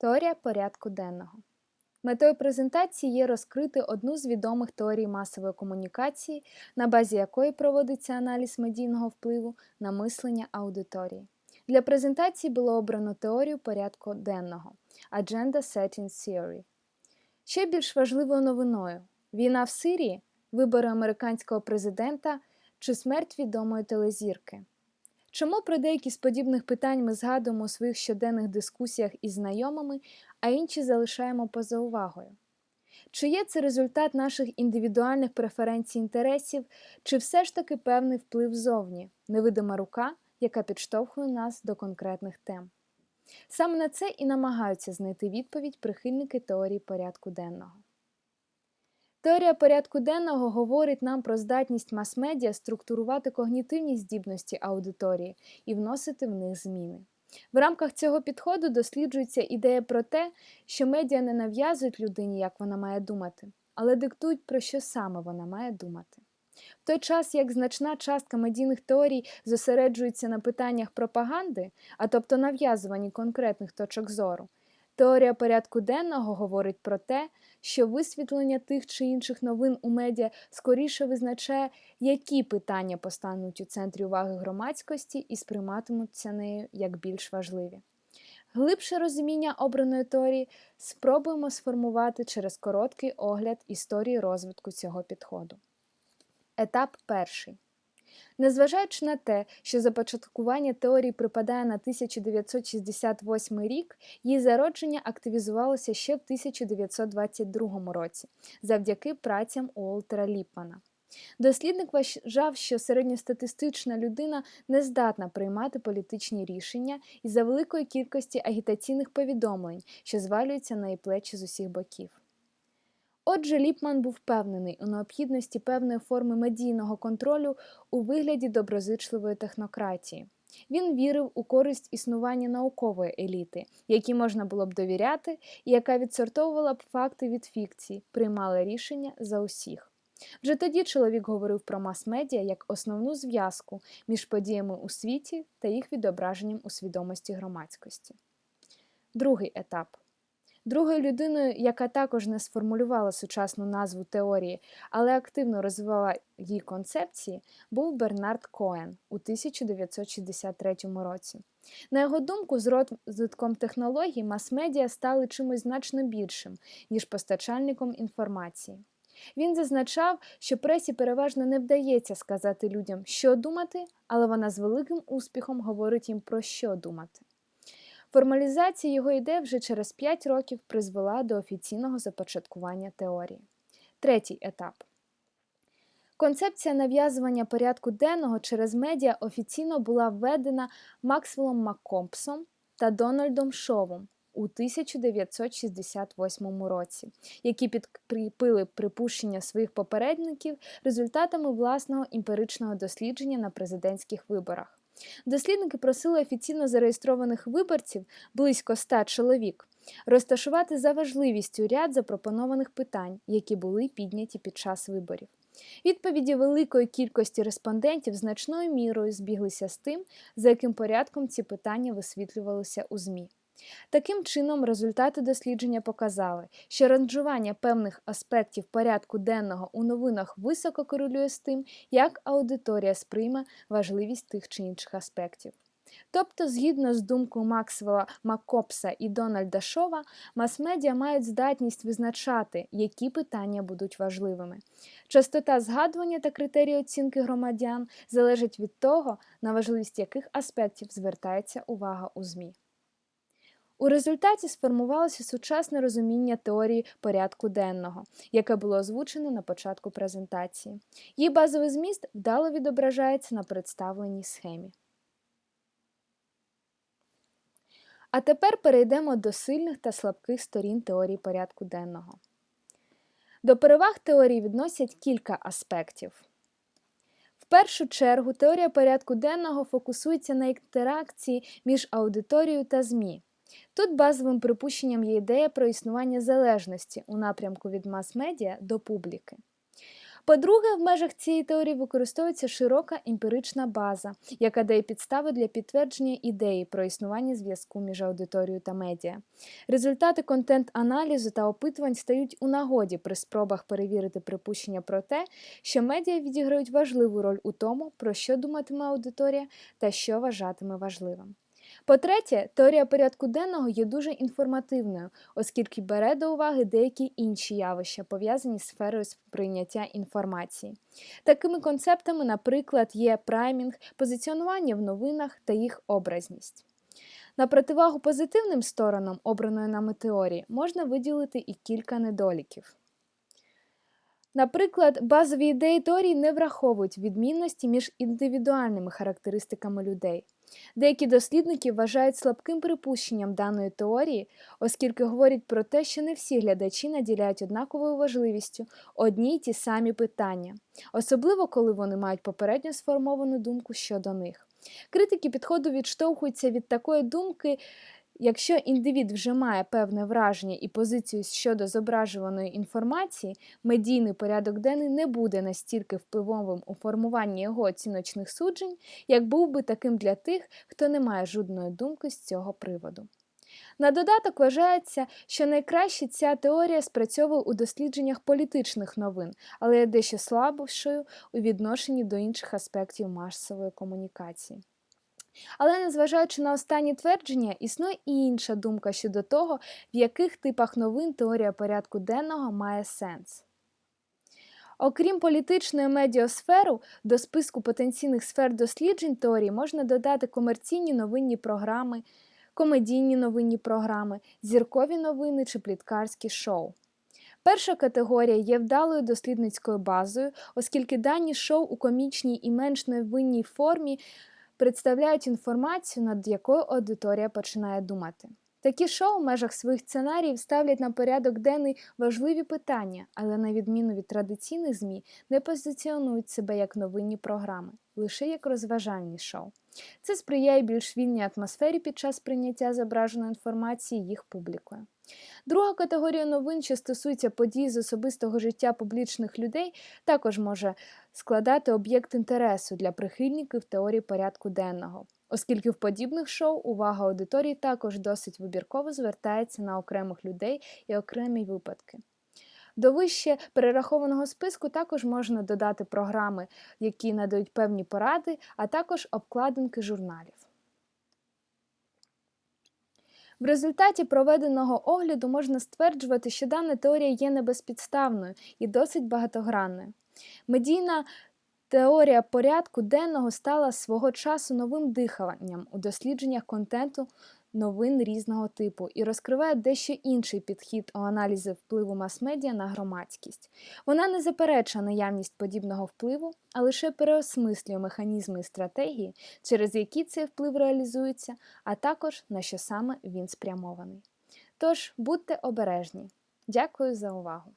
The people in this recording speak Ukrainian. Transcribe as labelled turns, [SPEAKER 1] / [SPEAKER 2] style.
[SPEAKER 1] Теорія порядку денного. Метою презентації є розкрити одну з відомих теорій масової комунікації, на базі якої проводиться аналіз медійного впливу на мислення аудиторії. Для презентації було обрано теорію порядку денного Agenda Setting Theory. Ще більш важливою новиною війна в Сирії, вибори американського президента чи смерть відомої телезірки. Чому про деякі з подібних питань ми згадуємо у своїх щоденних дискусіях із знайомими, а інші залишаємо поза увагою? Чи є це результат наших індивідуальних преференцій інтересів, чи все ж таки певний вплив зовні, невидима рука, яка підштовхує нас до конкретних тем? Саме на це і намагаються знайти відповідь прихильники теорії порядку денного. Теорія порядку денного говорить нам про здатність мас-медіа структурувати когнітивні здібності аудиторії і вносити в них зміни. В рамках цього підходу досліджується ідея про те, що медіа не нав'язують людині, як вона має думати, але диктують, про що саме вона має думати. В той час, як значна частка медійних теорій зосереджується на питаннях пропаганди, а тобто нав'язуванні конкретних точок зору, теорія порядку денного говорить про те, що висвітлення тих чи інших новин у медіа скоріше визначає, які питання постануть у центрі уваги громадськості і сприйматимуться нею як більш важливі. Глибше розуміння обраної теорії спробуємо сформувати через короткий огляд історії розвитку цього підходу. Етап перший. Незважаючи на те, що започаткування теорії припадає на 1968 рік, її зародження активізувалося ще в 1922 році завдяки працям Уолтера Ліпмана. Дослідник вважав, що середньостатистична людина не здатна приймати політичні рішення із-за великої кількості агітаційних повідомлень, що звалюються на її плечі з усіх боків. Отже, Ліпман був впевнений у необхідності певної форми медійного контролю у вигляді доброзичливої технократії. Він вірив у користь існування наукової еліти, якій можна було б довіряти, і яка відсортовувала б факти від фікцій, приймала рішення за усіх. Вже тоді чоловік говорив про мас-медіа як основну зв'язку між подіями у світі та їх відображенням у свідомості громадськості. Другий етап. Другою людиною, яка також не сформулювала сучасну назву теорії, але активно розвивала її концепції, був Бернард Коен у 1963 році. На його думку, з розвитком технологій мас-медіа стали чимось значно більшим, ніж постачальником інформації. Він зазначав, що пресі переважно не вдається сказати людям, що думати, але вона з великим успіхом говорить їм про що думати. Формалізація його ідей вже через 5 років призвела до офіційного започаткування теорії. Третій етап. Концепція нав'язування порядку денного через медіа офіційно була введена Максвеллом Маккомпсом та Дональдом Шовом у 1968 році, які підкріпили припущення своїх попередників результатами власного емпіричного дослідження на президентських виборах. Дослідники просили офіційно зареєстрованих виборців близько 100 чоловік розташувати за важливістю ряд запропонованих питань, які були підняті під час виборів. Відповіді великої кількості респондентів значною мірою збіглися з тим, за яким порядком ці питання висвітлювалися у ЗМІ. Таким чином, результати дослідження показали, що ранжування певних аспектів порядку денного у новинах високо корелює з тим, як аудиторія сприйме важливість тих чи інших аспектів. Тобто, згідно з думкою Максвелла Маккопса і Дональда Шова, мас-медіа мають здатність визначати, які питання будуть важливими. Частота згадування та критерії оцінки громадян залежать від того, на важливість яких аспектів звертається увага у ЗМІ. У результаті сформувалося сучасне розуміння теорії порядку денного, яке було озвучено на початку презентації. Її базовий зміст вдало відображається на представленій схемі. А тепер перейдемо до сильних та слабких сторін теорії порядку денного. До переваг теорії відносять кілька аспектів. В першу чергу теорія порядку денного фокусується на інтеракції між аудиторією та ЗМІ. Тут базовим припущенням є ідея про існування залежності у напрямку від мас-медіа до публіки. По-друге, в межах цієї теорії використовується широка емпірична база, яка дає підстави для підтвердження ідеї про існування зв'язку між аудиторією та медіа. Результати контент-аналізу та опитувань стають у нагоді при спробах перевірити припущення про те, що медіа відіграють важливу роль у тому, про що думатиме аудиторія та що вважатиме важливим. По-третє, теорія порядку денного є дуже інформативною, оскільки бере до уваги деякі інші явища, пов'язані з сферою сприйняття інформації. Такими концептами, наприклад, є праймінг, позиціонування в новинах та їх образність. На противагу позитивним сторонам обраної нами теорії можна виділити і кілька недоліків. Наприклад, базові ідеї теорії не враховують відмінності між індивідуальними характеристиками людей. Деякі дослідники вважають слабким припущенням даної теорії, оскільки говорять про те, що не всі глядачі наділяють однаковою важливістю одні й ті самі питання, особливо коли вони мають попередньо сформовану думку щодо них. Критики підходу відштовхуються від такої думки, Якщо індивід вже має певне враження і позицію щодо зображуваної інформації, медійний порядок денний не буде настільки впливовим у формуванні його оціночних суджень, як був би таким для тих, хто не має жодної думки з цього приводу. На додаток вважається, що найкраще ця теорія спрацьовує у дослідженнях політичних новин, але є дещо слабшою у відношенні до інших аспектів масової комунікації. Але незважаючи на останні твердження, існує і інша думка щодо того, в яких типах новин теорія порядку денного має сенс. Окрім політичної медіосферу, до списку потенційних сфер досліджень теорії можна додати комерційні новинні програми, комедійні новинні програми, зіркові новини чи пліткарські шоу. Перша категорія є вдалою дослідницькою базою, оскільки дані шоу у комічній і менш невинній формі представляють інформацію, над якою аудиторія починає думати. Такі шоу в межах своїх сценаріїв ставлять на порядок денний важливі питання, але, на відміну від традиційних ЗМІ, не позиціонують себе як новинні програми, лише як розважальні шоу. Це сприяє більш вільній атмосфері під час прийняття зображеної інформації їх публікою. Друга категорія новин, що стосується подій з особистого життя публічних людей, також може складати об'єкт інтересу для прихильників теорії порядку денного, оскільки в подібних шоу увага аудиторії також досить вибірково звертається на окремих людей і окремі випадки. До вище перерахованого списку також можна додати програми, які надають певні поради, а також обкладинки журналів. В результаті проведеного огляду можна стверджувати, що дана теорія є небезпідставною і досить багатогранною. Медійна теорія порядку денного стала свого часу новим диханням у дослідженнях контенту новин різного типу і розкриває дещо інший підхід у аналізі впливу мас-медіа на громадськість. Вона не заперечує наявність подібного впливу, а лише переосмислює механізми і стратегії, через які цей вплив реалізується, а також на що саме він спрямований. Тож будьте обережні. Дякую за увагу!